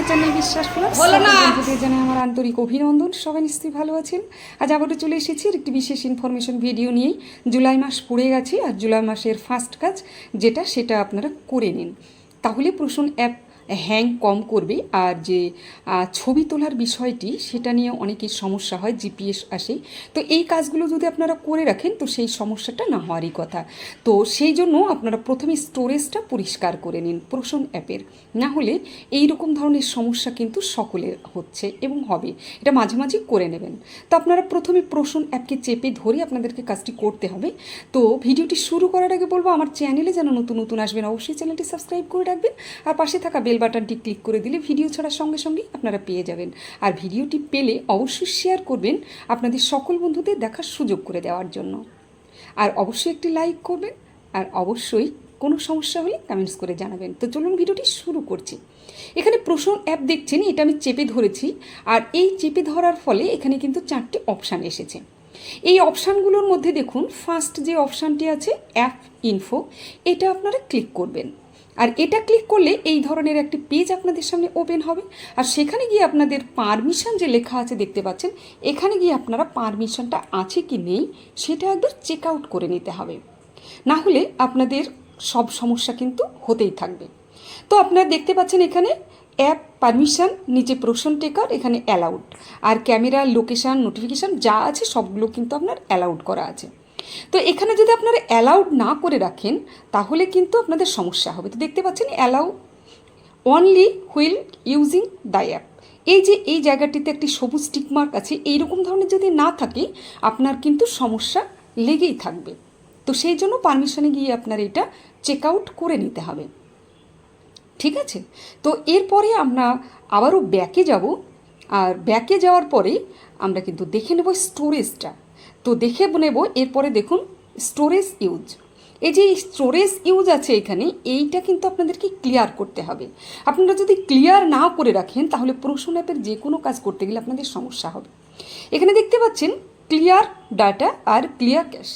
My channel বিশ্বাস plus. বন্ধুদের জানাই আমার আন্তরিক অভিনন্দন। সবাই নিশ্চয়ই ভালো আছেন। আজ আবারও চলে এসেছি আর একটি বিশেষ ইনফরমেশন ভিডিও নিয়েই। জুলাই মাস পড়ে গেছে আর জুলাই মাসের ফার্স্ট কাজ যেটা সেটা আপনারা করে নিন। তাহলে প্রসূন অ্যাপ হ্যাং কম করবে। আর যে ছবি তোলার বিষয়টি, সেটা নিয়ে অনেকের সমস্যা হয়, জিপিএস আসে। তো এই কাজগুলো যদি আপনারা করে রাখেন, তো সেই সমস্যাটা না হওয়ারই কথা। তো সেই জন্য আপনারা প্রথমে স্টোরেজটা পরিষ্কার করে নিন প্রসন অ্যাপের। না হলে এই রকম ধরনের সমস্যা কিন্তু সকলের হচ্ছে এবং হবে। এটা মাঝে মাঝে করে নেবেন। তো আপনারা প্রথমে প্রসন অ্যাপকে চেপে ধরে আপনাদেরকে কাজটি করতে হবে। তো ভিডিওটি শুরু করার আগে বলব, আমার চ্যানেলে যেন নতুন নতুন আসবেন, অবশ্যই চ্যানেলটি সাবস্ক্রাইব করে রাখবেন। আর পাশে থাকা বেল বাটনটি ক্লিক করে দিলে ভিডিও ছাড়ার সঙ্গে সঙ্গে আপনারা পেয়ে যাবেন। আর ভিডিওটি পেলে অবশ্যই শেয়ার করবেন আপনাদের সকল বন্ধুদের দেখার সুযোগ করে দেওয়ার জন্য। আর অবশ্যই একটি লাইক করবেন, আর অবশ্যই কোনো সমস্যা হলে কমেন্টস করে জানাবেন। তো চলুন ভিডিওটি শুরু করছি। এখানে প্রশ্ন অ্যাপ দেখছেন, এটা আমি চেপে ধরেছি, আর এই চেপে ধরার ফলে এখানে কিন্তু চারটি অপশান এসেছে। এই অপশানগুলোর মধ্যে দেখুন ফার্স্ট যে অপশানটি আছে অ্যাপ ইনফো এটা আপনারা ক্লিক করবেন। আর এটা ক্লিক করলে এই ধরনের একটি পেজ আপনাদের সামনে ওপেন হবে। আর সেখানে গিয়ে আপনাদের পারমিশন যে লেখা আছে দেখতে পাচ্ছেন, এখানে গিয়ে আপনারা পারমিশনটা আছে কি নেই, সেটা একবার চেক আউট করে নিতে হবে। না হলে আপনাদের সব সমস্যা কিন্তু হতেই থাকবে। তো আপনারা দেখতে পাচ্ছেন এখানে অ্যাপ পারমিশন নিচে প্রশ্ন টেকার, এখানে অ্যালাউড আর ক্যামেরা লোকেশান নোটিফিকেশান যা আছে সবগুলো কিন্তু আপনার অ্যালাউড করা আছে। তো এখানে যদি আপনারা অ্যালাউড না করে রাখেন, তাহলে কিন্তু আপনাদের সমস্যা হবে। তো দেখতে পাচ্ছেন allow only while using the app এই যে, এই জায়গাটিতে একটি সবুজ টিকমার্ক আছে, এইরকম ধরনের যদি না থাকে, আপনার কিন্তু সমস্যা লেগেই থাকবে। তো সেই জন্য পারমিশনে গিয়ে আপনার এটা চেক আউট করে নিতে হবে। ঠিক আছে? তো এরপরে আমরা আবারও ব্যাকে যাব, আর ব্যাকে যাওয়ার পরে আমরা কিন্তু দেখে নেব স্টোরেজটা তো দেখে নেব, এরপরে দেখুন স্টোরেজ ইউজ এই যে স্টোরেজ ইউজ আছে এখানে, এইটা কিন্তু আপনাদেরকে ক্লিয়ার করতে হবে। আপনারা যদি ক্লিয়ার না করে রাখেন, তাহলে প্রশ্ন অ্যাপের যে কোনো কাজ করতে গেলে আপনাদের সমস্যা হবে। এখানে দেখতে পাচ্ছেন ক্লিয়ার ডাটা আর ক্লিয়ার ক্যাশ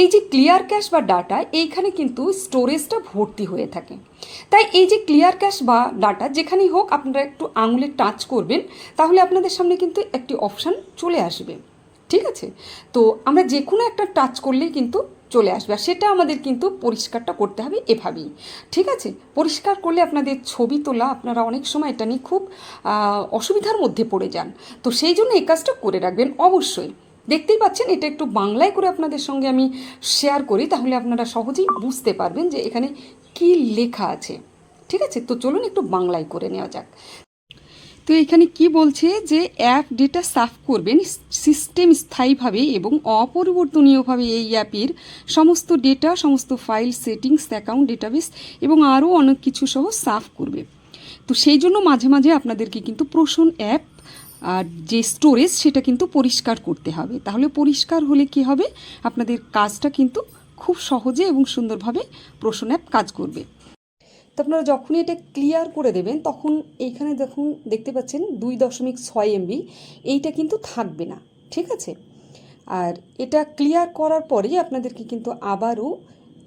এই যে ক্লিয়ার ক্যাশ বা ডাটা এইখানে কিন্তু স্টোরেজটা ভর্তি হয়ে থাকে। তাই এই যে ক্লিয়ার ক্যাশ বা ডাটা যেখানেই হোক আপনারা একটু আঙুলে টাচ করবেন, তাহলে আপনাদের সামনে কিন্তু একটি অপশান চলে আসবে। ঠিক আছে? তো আমরা যে কোনো একটা টাচ করলেই কিন্তু চলে আসবে আর সেটা আমাদের কিন্তু পরিষ্কারটা করতে হবে এভাবেই। ঠিক আছে? পরিষ্কার করলে আপনাদের ছবি তোলা, আপনারা অনেক সময় এটা নিয়ে খুব অসুবিধার মধ্যে পড়ে যান। তো সেই জন্য এই কাজটা করে রাখবেন অবশ্যই। দেখতেই পাচ্ছেন এটা একটু বাংলায় করে আপনাদের সঙ্গে আমি শেয়ার করি, তাহলে আপনারা সহজেই বুঝতে পারবেন যে এখানে কি লেখা আছে। ঠিক আছে? তো চলুন একটু বাংলায় করে নেওয়া যাক। তো এখানে কি বলছে যে অ্যাপ ডেটা সাফ করবেন সিস্টেম স্থায়ীভাবে এবং অপরিবর্তনীয়ভাবে এই অ্যাপের সমস্ত ডেটা সমস্ত ফাইল সেটিংস অ্যাকাউন্ট ডেটাবেস এবং আরও অনেক কিছু সহ সাফ করবে। তো সেই জন্য মাঝে মাঝে আপনাদেরকে কিন্তু প্রশ্ন অ্যাপ আর যে স্টোরেজ সেটা কিন্তু পরিষ্কার করতে হবে। তাহলে পরিষ্কার হলে কি হবে? আপনাদের কাজটা কিন্তু খুব সহজে এবং সুন্দরভাবে প্রশ্ন অ্যাপ কাজ করবে। তো আপনারা যখনই এটা ক্লিয়ার করে দেবেন, তখন এইখানে দেখুন, দেখতে পাচ্ছেন দুই দশমিক ছয় এমবি এইটা কিন্তু থাকবে না, ঠিক আছে? আর এটা ক্লিয়ার করার পরেই আপনাদেরকে কিন্তু আবারও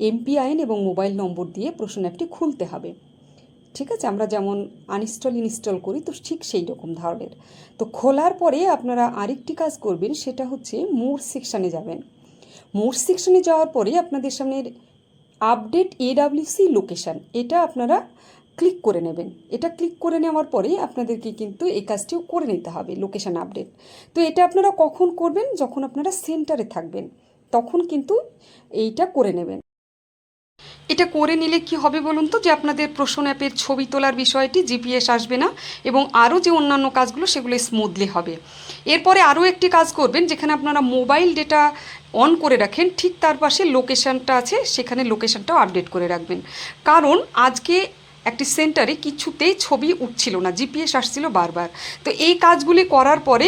এমপিআইএন এবং মোবাইল নম্বর দিয়ে প্রশ্ন অ্যাপটি খুলতে হবে, ঠিক আছে? আমরা যেমন আনইনস্টল ইনস্টল করি, তো ঠিক সেই রকম ধরনের। তো খোলার পরে আপনারা আরেকটি কাজ করবেন, সেটা হচ্ছে মোর সেকশানে যাবেন। মোর সেকশানে যাওয়ার পরে আপনাদের সামনে আপডেট এডাব্লিউসি লোকেশান, এটা আপনারা ক্লিক করে নেবেন। এটা ক্লিক করে নেওয়ার পরে আপনাদেরকে কিন্তু এই কাজটিও করে নিতে হবে, লোকেশান আপডেট। তো এটা আপনারা কখন করবেন? যখন আপনারা সেন্টারে থাকবেন, তখন কিন্তু এইটা করে নেবেন। এটা করে নিলে কি হবে বলুন তো? যে আপনাদের প্রশ্ন অ্যাপের ছবি তোলার বিষয়টি জিপিএস আসবে না এবং আরও যে অন্যান্য কাজগুলো সেগুলো স্মুথলি হবে। এরপরে আরও একটি কাজ করবেন, যেখানে আপনারা মোবাইল ডেটা অন করে রাখেন, ঠিক তার পাশে লোকেশানটা আছে, সেখানে লোকেশানটাও আপডেট করে রাখবেন। কারণ আজকে একটি সেন্টারে কিছুতেই ছবি উঠছিল না, জিপিএস আসছিল বারবার। তো এই কাজগুলি করার পরে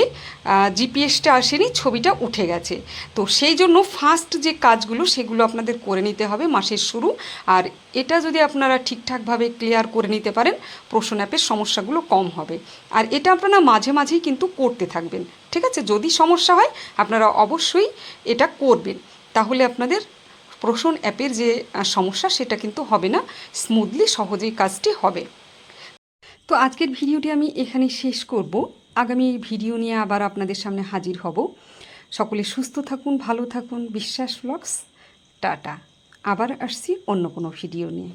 জিপিএসটা আসেনি, ছবিটা উঠে গেছে। তো সেই জন্য ফার্স্ট যে কাজগুলো, সেগুলো আপনাদের করে নিতে হবে মাসের শুরু। আর এটা যদি আপনারা ঠিকঠাকভাবে ক্লিয়ার করে নিতে পারেন, প্রশ্ন অ্যাপের সমস্যাগুলো কম হবে। আর এটা আপনারা মাঝে মাঝেই কিন্তু করতে থাকবেন। ঠিক আছে? যদি সমস্যা হয়, আপনারা অবশ্যই এটা করবেন। তাহলে আপনাদের প্রশ্ন অ্যাপের যে সমস্যা সেটা কিন্তু হবে না। স্মুথলি সহজেই কাজটি হবে। তো তো আজকের ভিডিওটি আমি এখানে শেষ করব। আগামী ভিডিও নিয়ে আবার আপনাদের সামনে হাজির হব। সকলে সুস্থ থাকুন, ভালো থাকুন, বিশ্বাস ব্লগস টাটা। আবার আসছি অন্য কোনো ভিডিও নিয়ে।